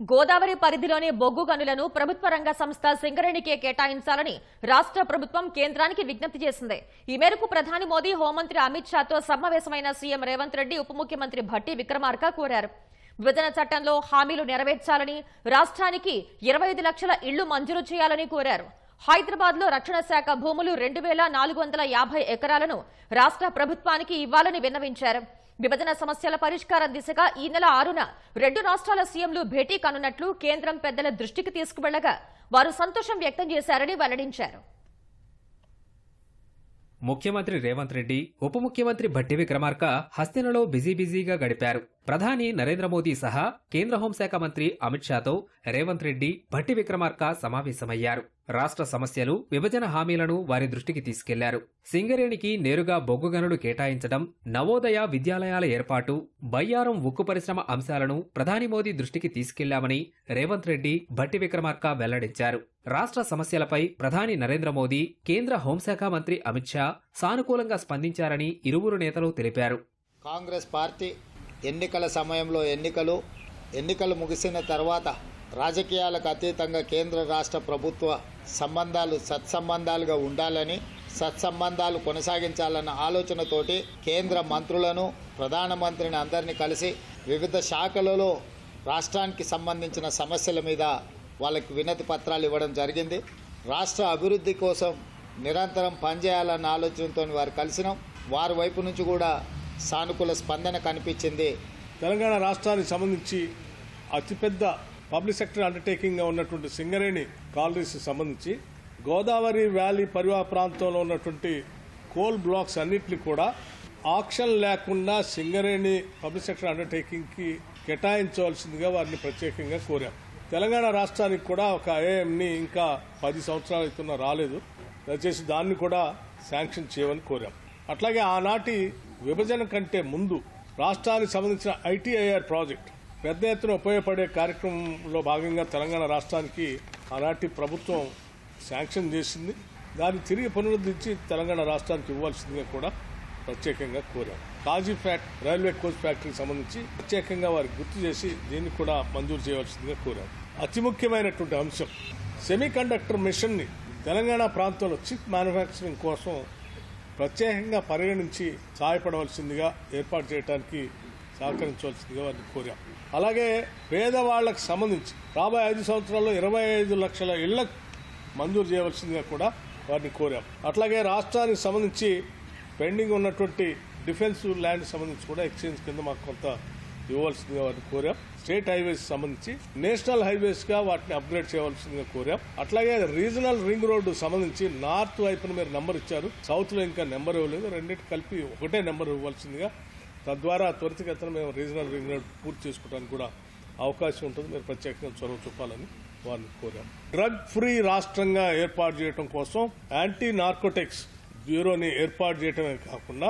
గోదావరి పరిధిలోని బొగ్గు గనులను ప్రభుత్వ రంగ సంస్థ సింగరేణికే కేటాయించాలని రాష్ట్ర ప్రభుత్వం కేంద్రానికి విజ్ఞప్తి చేసింది. ఈ మేరకు ప్రధాని మోదీ హోంమంత్రి అమిత్ షాతో సమావేశమైన సీఎం రేవంత్ రెడ్డి ఉప ముఖ్యమంత్రి భట్టి విక్రమార్క కోరారు. విభజన చట్టంలో హామీలు నెరవేర్చాలని రాష్ట్రానికి ఇరవై ఐదు లక్షల ఇళ్ళు మంజూరు చేయాలని కోరారు. హైదరాబాద్లో రక్షణ శాఖ భూములు రెండు వేల నాలుగు వందల యాభై ఎకరాలను రాష్ట్ర ప్రభుత్వానికి ఇవ్వాలని విన్నవించారు. విభజన సమస్యల పరిష్కారం దిశగా ఈ నెల ఆరున రెండు రాష్ట్రాల సీఎంలు భేటీ కానున్నట్లు కేంద్రం పెద్దల దృష్టికి తీసుకువెళ్ళగా వారు సంతోషం వ్యక్తం చేశారని వెల్లడించారు. ముఖ్యమంత్రి రేవంత్ రెడ్డి ఉప ముఖ్యమంత్రి భట్టి విక్రమార్క హస్తినలో బిజీ బిజీగా గడిపారు. ప్రధాని నరేంద్ర మోదీ సహా కేంద్ర హోంశాఖ మంత్రి అమిత్ షాతో రేవంత్ రెడ్డి భట్టి విక్రమార్క సమావేశమయ్యారు. రాష్ట్ర సమస్యలు విభజన హామీలను వారి దృష్టికి తీసుకెళ్ళారు. సింగరేణికి నేరుగా బొగ్గు గనులు కేటాయించడం నవోదయ విద్యాలయాల ఏర్పాటు బయ్యారం ఉక్కు పరిశ్రమ అంశాలను ప్రధాని మోదీ దృష్టికి తీసుకెళ్ళామని రేవంత్ రెడ్డి భట్టి విక్రమార్క వెల్లడించారు. రాష్ట్ర సమస్యలపై ప్రధాని నరేంద్ర మోదీ కేంద్ర హోంశాఖ మంత్రి అమిత్ షా సానుకూలంగా స్పందించారని ఇరువురు నేతలు తెలిపారు. కాంగ్రెస్ పార్టీ ఎన్నికల సమయంలో ఎన్నికలు ఎన్నికలు ముగిసిన తర్వాత రాజకీయాలకు అతీతంగా కేంద్ర రాష్ట్ర ప్రభుత్వ సంబంధాలు సత్సంబంధాలుగా ఉండాలని సత్సంబంధాలు కొనసాగించాలన్న ఆలోచనతోటి కేంద్ర మంత్రులను ప్రధానమంత్రిని అందరినీ కలిసి వివిధ శాఖలలో రాష్ట్రానికి సంబంధించిన సమస్యల మీద వాళ్ళకి వినతి పత్రాలు ఇవ్వడం జరిగింది. రాష్ట్ర అభివృద్ధి కోసం నిరంతరం పనిచేయాలన్న ఆలోచనతో వారు కలిసినాం. వారి వైపు నుంచి కూడా సానుకూల స్పందన కనిపించింది. తెలంగాణ రాష్ట్రానికి సంబంధించి అతిపెద్ద పబ్లిక్ సెక్టర్ అండర్టేకింగ్గా ఉన్నటువంటి సింగరేణి కాలనీస్ సంబంధించి గోదావరి వ్యాలీ పరివాహ ప్రాంతంలో ఉన్నటువంటి కోల్ బ్లాక్స్ అన్నింటినీ కూడా ఆక్షన్ లేకుండా సింగరేణి పబ్లిక్ సెక్టర్ అండర్టేకింగ్కి కేటాయించవలసిందిగా వారిని ప్రత్యేకంగా కోరాం. తెలంగాణ రాష్ట్రానికి కూడా ఒక ఏఎంని ఇంకా పది సంవత్సరాలు అవుతున్నా రాలేదు. దయచేసి దాన్ని కూడా శాంక్షన్ చేయమని కోరాం. అట్లాగే ఆనాటి విభజన కంటే ముందు రాష్ట్రానికి సంబంధించిన ఐటీఐఆర్ ప్రాజెక్ట్ పెద్ద ఎత్తున ఉపయోగపడే కార్యక్రమంలో భాగంగా తెలంగాణ రాష్ట్రానికి ఆనాటి ప్రభుత్వం శాంక్షన్ చేసింది. దాన్ని తిరిగి పునరుద్ధరించి తెలంగాణ రాష్ట్రానికి ఇవ్వాల్సిందిగా కూడా ప్రత్యేకంగా కోరాం. కాజీ ఫ్యాక్ట్ రైల్వే కోచ్ ఫ్యాక్టరీకి సంబంధించి ప్రత్యేకంగా వారికి గుర్తు చేసి దీన్ని కూడా మంజూరు చేయవలసిందిగా కోరాం. అతి ముఖ్యమైనటువంటి అంశం సెమీ కండక్టర్ మిషన్ని తెలంగాణ ప్రాంతంలో చిప్ మ్యానుఫ్యాక్చరింగ్ కోసం ప్రత్యేకంగా పరిగణించి సహాయపడవలసిందిగా ఏర్పాటు చేయడానికి సహకరించవలసిందిగా వారిని కోరాం. అలాగే పేదవాళ్ళకు సంబంధించి రాబోయే ఐదు సంవత్సరాల్లో ఇరవై ఐదు లక్షల ఇళ్ళకు మంజూరు చేయవలసిందిగా కూడా వారిని కోరాం. అట్లాగే రాష్ట్రానికి సంబంధించి పెండింగ్ ఉన్నటువంటి డిఫెన్స్ ల్యాండ్ సంబంధించి కూడా ఎక్స్చేంజ్ కింద మాకు కొంత ఇవ్వవలసిందిగా వారిని కోరాం. స్టేట్ హైవేస్ సంబంధించి నేషనల్ హైవేస్గా వాటిని అప్గ్రేడ్ చేయవలసిందిగా కోరాం. అట్లాగే రీజనల్ రింగ్ రోడ్డు సంబంధించి నార్త్ వైపున మీరు నెంబర్ ఇచ్చారు. సౌత్లో ఇంకా నెంబర్ ఇవ్వలేదు. రెండింటి కలిపి ఒకటే నెంబర్ ఇవ్వాల్సిందిగా. తద్వారా త్వరితగతిన మేము రీజనల్ రింగ్ రోడ్ పూర్తి చేసుకోవడానికి కూడా అవకాశం ఉంటుంది. మీరు ప్రత్యేకంగా చొరవ చూపాలని వారిని కోరాం. డ్రగ్ ఫ్రీ రాష్ట్రంగా ఏర్పాటు చేయడం కోసం యాంటీ నార్కోటిక్స్ బ్యూరోని ఏర్పాటు చేయడమే కాకుండా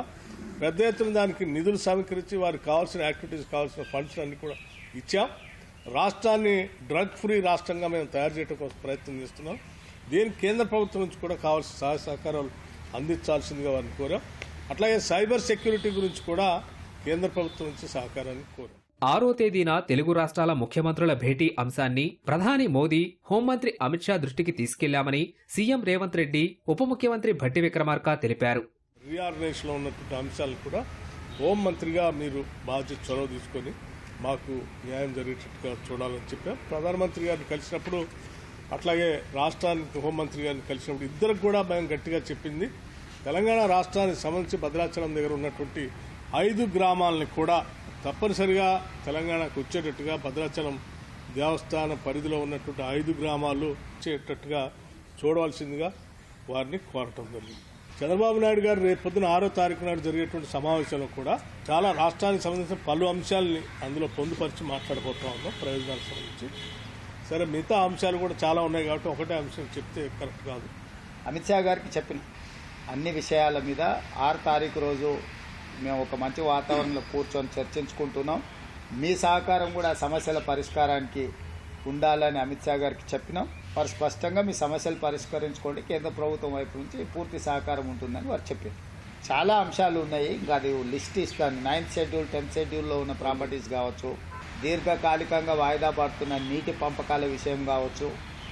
పెద్ద ఎత్తున దానికి నిధులు సమీకరించి వారికి కావాల్సిన యాక్టివిటీస్ కావాల్సిన ఫండ్స్ అన్ని కూడా ఇచ్చాం. రాష్ట్రాన్ని డ్రగ్ ఫ్రీ రాష్ట్రంగా మేము తయారు చేయడం కోసం ప్రయత్నం చేస్తున్నాం. దీనికి కేంద్ర ప్రభుత్వం నుంచి కూడా కావాల్సిన సహాయ సహకారాలు అందించాల్సిందిగా వారిని కోరాం. అట్లాగే సైబర్ సెక్యూరిటీ గురించి కూడా కేంద్ర ప్రభుత్వం నుంచి సహకారాన్ని కోరాం. ఆరో తేదీన తెలుగు రాష్ట్రాల ముఖ్యమంత్రుల భేటీ అంశాన్ని ప్రధాని మోదీ హోంమంత్రి అమిత్ షా దృష్టికి తీసుకెళ్ళామని సీఎం రేవంత్ రెడ్డి ఉప ముఖ్యమంత్రి భట్టి విక్రమార్క తెలిపారు. రీఆర్గనైజేషన్లో ఉన్నటువంటి అంశాలు కూడా హోం మంత్రిగా మీరు బాధ్యత చొరవ తీసుకొని మాకు న్యాయం జరిగేటట్టుగా చూడాలని చెప్పాం ప్రధానమంత్రి గారిని కలిసినప్పుడు అట్లాగే రాష్ట్రానికి హోంమంత్రి గారిని కలిసినప్పుడు ఇద్దరికి కూడా మేము గట్టిగా చెప్పింది తెలంగాణ రాష్ట్రానికి సంబంధించి భద్రాచలం దగ్గర ఉన్నటువంటి ఐదు గ్రామాలని కూడా తప్పనిసరిగా తెలంగాణకు వచ్చేటట్టుగా భద్రాచలం దేవస్థాన పరిధిలో ఉన్నటువంటి ఐదు గ్రామాలు వచ్చేటట్టుగా చూడవలసిందిగా వారిని కోరటం జరిగింది. చంద్రబాబు నాయుడు గారు రేపు పొద్దున ఆరో తారీఖు నాడు జరిగేటువంటి సమావేశంలో కూడా చాలా రాష్ట్రానికి సంబంధించిన పలు అంశాలని అందులో పొందుపరిచి మాట్లాడబోతా ఉన్నాం ప్రయోజనాలకు సంబంధించి. సరే మిగతా అంశాలు కూడా చాలా ఉన్నాయి కాబట్టి ఒకటే అంశం చెప్తే కరెక్ట్ కాదు. అమిత్ షా గారికి చెప్పిన అన్ని విషయాల మీద ఆరు తారీఖు రోజు మేము ఒక మంచి వాతావరణంలో కూర్చొని చర్చించుకుంటున్నాం. మీ సహకారం కూడా సమస్యల పరిష్కారానికి ఉండాలని అమిత్ షా గారికి చెప్పినాం. వారు స్పష్టంగా మీ సమస్యలు పరిష్కరించుకోండి. కేంద్ర ప్రభుత్వం వైపు నుంచి పూర్తి సహకారం ఉంటుందని వారు చెప్పారు. చాలా అంశాలు ఉన్నాయి. ఇంకా అది లిస్ట్ ఇస్తాను. నైన్త్ షెడ్యూల్ టెన్త్ షెడ్యూల్లో ఉన్న ప్రాపర్టీస్ కావచ్చు దీర్ఘకాలికంగా వాయిదా పడుతున్న నీటి పంపకాల విషయం కావచ్చు.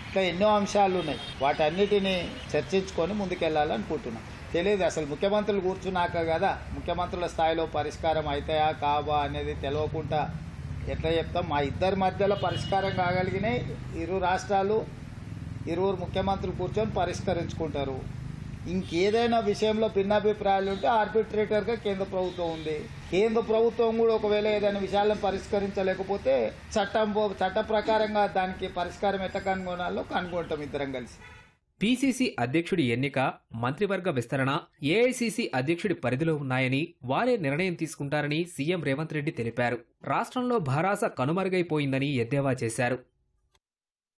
ఇట్లా ఎన్నో అంశాలు ఉన్నాయి. వాటన్నిటిని చర్చించుకొని ముందుకెళ్ళాలనుకుంటున్నాను తెలియదు అసలు ముఖ్యమంత్రులు కూర్చున్నాక కదా ముఖ్యమంత్రుల స్థాయిలో పరిష్కారం అవుతాయా కావా అనేది తెలియకుండా ఎట్లా చెప్తాం? మా ఇద్దరి మధ్యలో పరిష్కారం కాగలిగినాయి ఇరు రాష్ట్రాలు ఇరువురు ముఖ్యమంత్రులు కూర్చొని పరిష్కరించుకుంటారు. ఇంకేదైనా విషయంలో భిన్నాభిప్రాయాలు ఉంటే ఆర్బిట్రేటర్గా కేంద్ర ప్రభుత్వం ఉంది. కేంద్ర ప్రభుత్వం కూడా ఒకవేళ ఏదైనా విషయాలను పరిష్కరించలేకపోతే చట్టం చట్ట ప్రకారంగా దానికి పరిష్కారం ఎట్లా కనుగొనాలో కనుగొంటాం ఇద్దరం కలిసి. పీసీసీ అధ్యక్షుడి ఎన్నిక మంత్రివర్గ విస్తరణ ఏఐసీసీ అధ్యక్షుడి పరిధిలో ఉన్నాయని వారే నిర్ణయం తీసుకుంటారని సీఎం రేవంత్ రెడ్డి తెలిపారు. రాష్ట్రంలో భారాస కనుమరుగైపోయిందని ఎద్దేవా చేశారు.